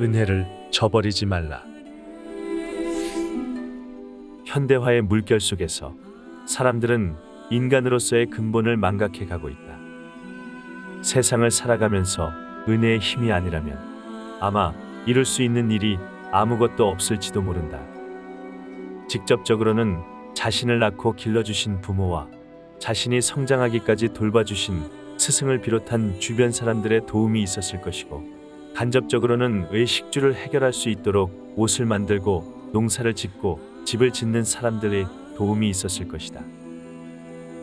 은혜를 저버리지 말라. 현대화의 물결 속에서 사람들은 인간으로서의 근본을 망각해 가고 있다. 세상을 살아가면서 은혜의 힘이 아니라면 아마 이룰 수 있는 일이 아무것도 없을지도 모른다. 직접적으로는 자신을 낳고 길러주신 부모와 자신이 성장하기까지 돌봐주신 스승을 비롯한 주변 사람들의 도움이 있었을 것이고 간접적으로는 의식주를 해결할 수 있도록 옷을 만들고 농사를 짓고 집을 짓는 사람들의 도움이 있었을 것이다.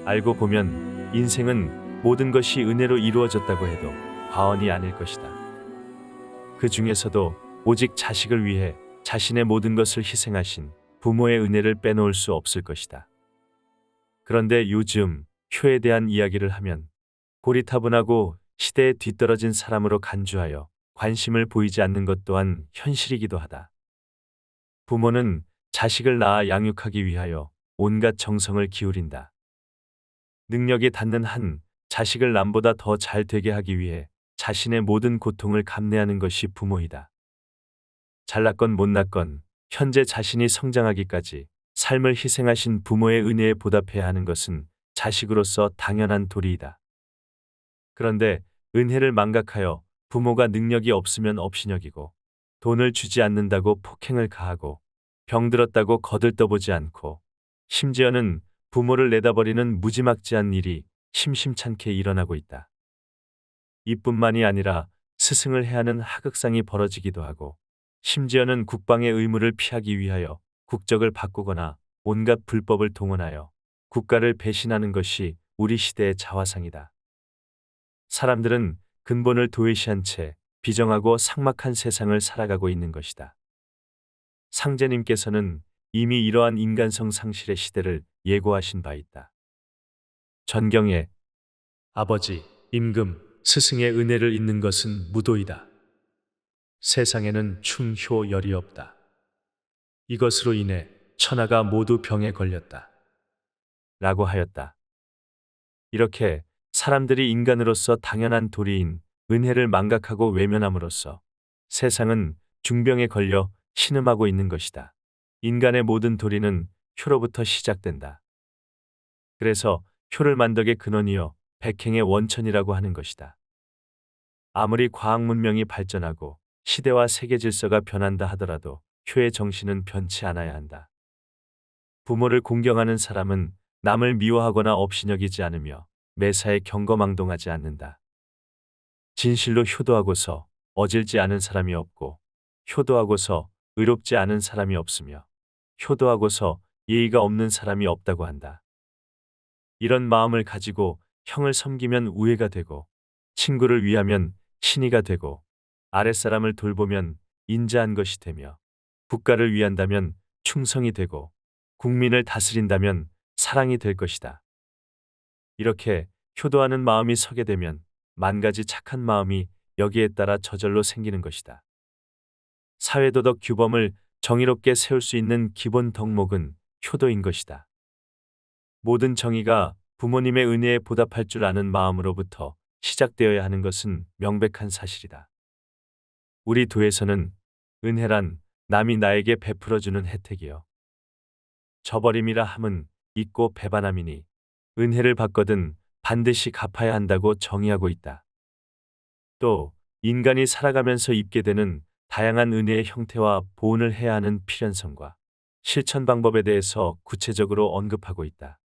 알고 보면 인생은 모든 것이 은혜로 이루어졌다고 해도 과언이 아닐 것이다. 그 중에서도 오직 자식을 위해 자신의 모든 것을 희생하신 부모의 은혜를 빼놓을 수 없을 것이다. 그런데 요즘 효에 대한 이야기를 하면 고리타분하고 시대에 뒤떨어진 사람으로 간주하여 관심을 보이지 않는 것 또한 현실이기도 하다. 부모는 자식을 낳아 양육하기 위하여 온갖 정성을 기울인다. 능력이 닿는 한 자식을 남보다 더 잘 되게 하기 위해 자신의 모든 고통을 감내하는 것이 부모이다. 잘났건 못났건 현재 자신이 성장하기까지 삶을 희생하신 부모의 은혜에 보답해야 하는 것은 자식으로서 당연한 도리이다. 그런데 은혜를 망각하여 부모가 능력이 없으면 업신여기고 돈을 주지 않는다고 폭행을 가하고 병들었다고 거들떠보지 않고 심지어는 부모를 내다버리는 무지막지한 일이 심심찮게 일어나고 있다. 이뿐만이 아니라 스승을 해하는 하극상이 벌어지기도 하고 심지어는 국방의 의무를 피하기 위하여 국적을 바꾸거나 온갖 불법을 동원하여 국가를 배신하는 것이 우리 시대의 자화상이다. 사람들은 근본을 도외시한 채 비정하고 삭막한 세상을 살아가고 있는 것이다. 상제님께서는 이미 이러한 인간성 상실의 시대를 예고하신 바 있다. 전경에 아버지, 임금, 스승의 은혜를 잊는 것은 무도이다. 세상에는 충효 열이 없다. 이것으로 인해 천하가 모두 병에 걸렸다. 라고 하였다. 이렇게 사람들이 인간으로서 당연한 도리인 은혜를 망각하고 외면함으로써 세상은 중병에 걸려 신음하고 있는 것이다. 인간의 모든 도리는 효로부터 시작된다. 그래서 효를 만덕의 근원이요 백행의 원천이라고 하는 것이다. 아무리 과학 문명이 발전하고 시대와 세계 질서가 변한다 하더라도 효의 정신은 변치 않아야 한다. 부모를 공경하는 사람은 남을 미워하거나 업신여기지 않으며 매사에 경거망동하지 않는다. 진실로 효도하고서 어질지 않은 사람이 없고 효도하고서 의롭지 않은 사람이 없으며 효도하고서 예의가 없는 사람이 없다고 한다. 이런 마음을 가지고 형을 섬기면 우애가 되고 친구를 위하면 신의가 되고 아랫사람을 돌보면 인자한 것이 되며 국가를 위한다면 충성이 되고 국민을 다스린다면 사랑이 될 것이다. 이렇게 효도하는 마음이 서게 되면 만 가지 착한 마음이 여기에 따라 저절로 생기는 것이다. 사회도덕 규범을 정의롭게 세울 수 있는 기본 덕목은 효도인 것이다. 모든 정의가 부모님의 은혜에 보답할 줄 아는 마음으로부터 시작되어야 하는 것은 명백한 사실이다. 우리 도에서는 은혜란 남이 나에게 베풀어주는 혜택이요. 저버림이라 함은 잊고 배반함이니 은혜를 받거든 반드시 갚아야 한다고 정의하고 있다. 또 인간이 살아가면서 입게 되는 다양한 은혜의 형태와 보온을 해야 하는 필연성과 실천 방법에 대해서 구체적으로 언급하고 있다.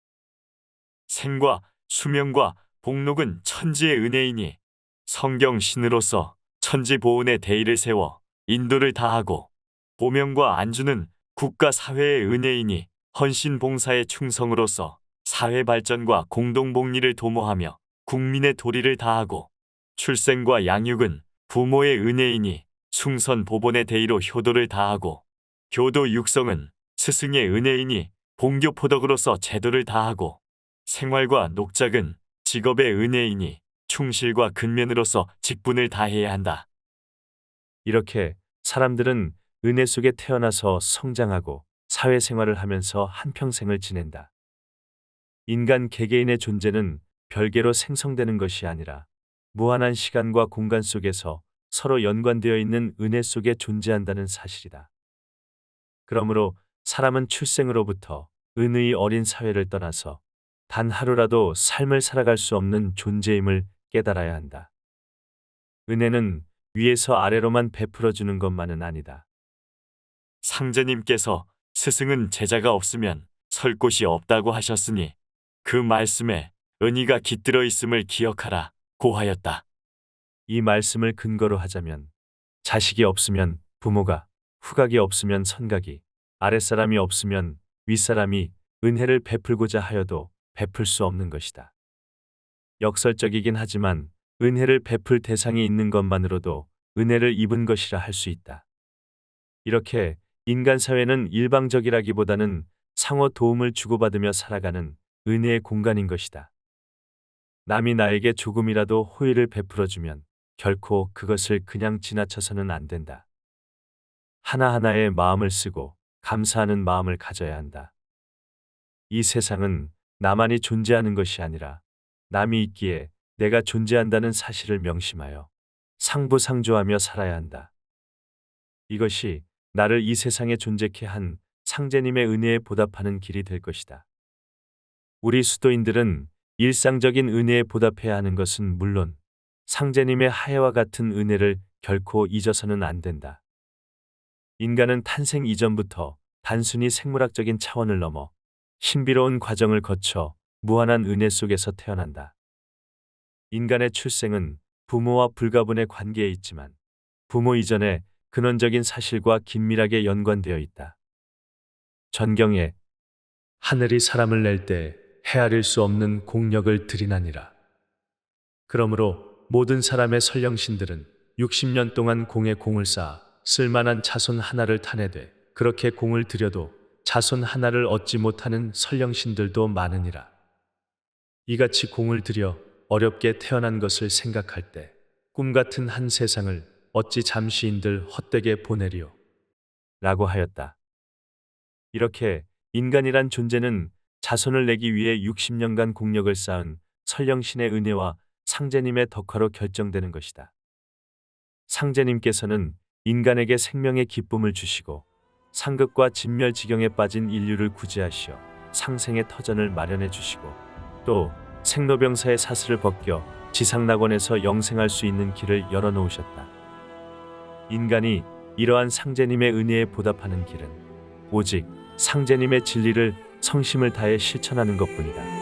생과 수명과 복록은 천지의 은혜이니 성경 신으로서 천지 보훈의 대의를 세워 인도를 다하고 보명과 안주는 국가 사회의 은혜이니 헌신 봉사의 충성으로서 사회 발전과 공동 복리를 도모하며 국민의 도리를 다하고 출생과 양육은 부모의 은혜이니 충선 보본의 대의로 효도를 다하고 교도 육성은 스승의 은혜이니 봉교 포덕으로서 제도를 다하고 생활과 녹작은 직업의 은혜이니 충실과 근면으로서 직분을 다해야 한다. 이렇게 사람들은 은혜 속에 태어나서 성장하고 사회생활을 하면서 한평생을 지낸다. 인간 개개인의 존재는 별개로 생성되는 것이 아니라 무한한 시간과 공간 속에서 서로 연관되어 있는 은혜 속에 존재한다는 사실이다. 그러므로 사람은 출생으로부터 은의 어린 사회를 떠나서 단 하루라도 삶을 살아갈 수 없는 존재임을 깨달아야 한다. 은혜는 위에서 아래로만 베풀어주는 것만은 아니다. 상제님께서 스승은 제자가 없으면 설 곳이 없다고 하셨으니 그 말씀에 은희가 깃들어 있음을 기억하라 고하였다. 이 말씀을 근거로 하자면 자식이 없으면 부모가, 후각이 없으면 선각이, 아랫사람이 없으면 윗사람이 은혜를 베풀고자 하여도 베풀 수 없는 것이다. 역설적이긴 하지만 은혜를 베풀 대상이 있는 것만으로도 은혜를 입은 것이라 할 수 있다. 이렇게 인간 사회는 일방적이라기보다는 상호 도움을 주고받으며 살아가는 은혜의 공간인 것이다. 남이 나에게 조금이라도 호의를 베풀어주면 결코 그것을 그냥 지나쳐서는 안 된다. 하나하나의 마음을 쓰고 감사하는 마음을 가져야 한다. 이 세상은 나만이 존재하는 것이 아니라 남이 있기에 내가 존재한다는 사실을 명심하여 상부상조하며 살아야 한다. 이것이 나를 이 세상에 존재케 한 상제님의 은혜에 보답하는 길이 될 것이다. 우리 수도인들은 일상적인 은혜에 보답해야 하는 것은 물론 상제님의 하해와 같은 은혜를 결코 잊어서는 안 된다. 인간은 탄생 이전부터 단순히 생물학적인 차원을 넘어 신비로운 과정을 거쳐 무한한 은혜 속에서 태어난다. 인간의 출생은 부모와 불가분의 관계에 있지만 부모 이전에 근원적인 사실과 긴밀하게 연관되어 있다. 전경에 하늘이 사람을 낼 때 헤아릴 수 없는 공력을 들이나니라. 그러므로 모든 사람의 설령신들은 60년 동안 공에 공을 쌓아 쓸만한 자손 하나를 타내되 그렇게 공을 들여도 자손 하나를 얻지 못하는 설령신들도 많으니라. 이같이 공을 들여 어렵게 태어난 것을 생각할 때 꿈 같은 한 세상을 어찌 잠시인들 헛되게 보내리요. 라고 하였다. 이렇게 인간이란 존재는 자손을 내기 위해 60년간 공력을 쌓은 설령신의 은혜와 상제님의 덕화로 결정되는 것이다. 상제님께서는 인간에게 생명의 기쁨을 주시고 상급과 진멸지경에 빠진 인류를 구제하시어 상생의 터전을 마련해 주시고 또 생로병사의 사슬을 벗겨 지상낙원에서 영생할 수 있는 길을 열어놓으셨다. 인간이 이러한 상제님의 은혜에 보답하는 길은 오직 상제님의 진리를 성심을 다해 실천하는 것뿐이다.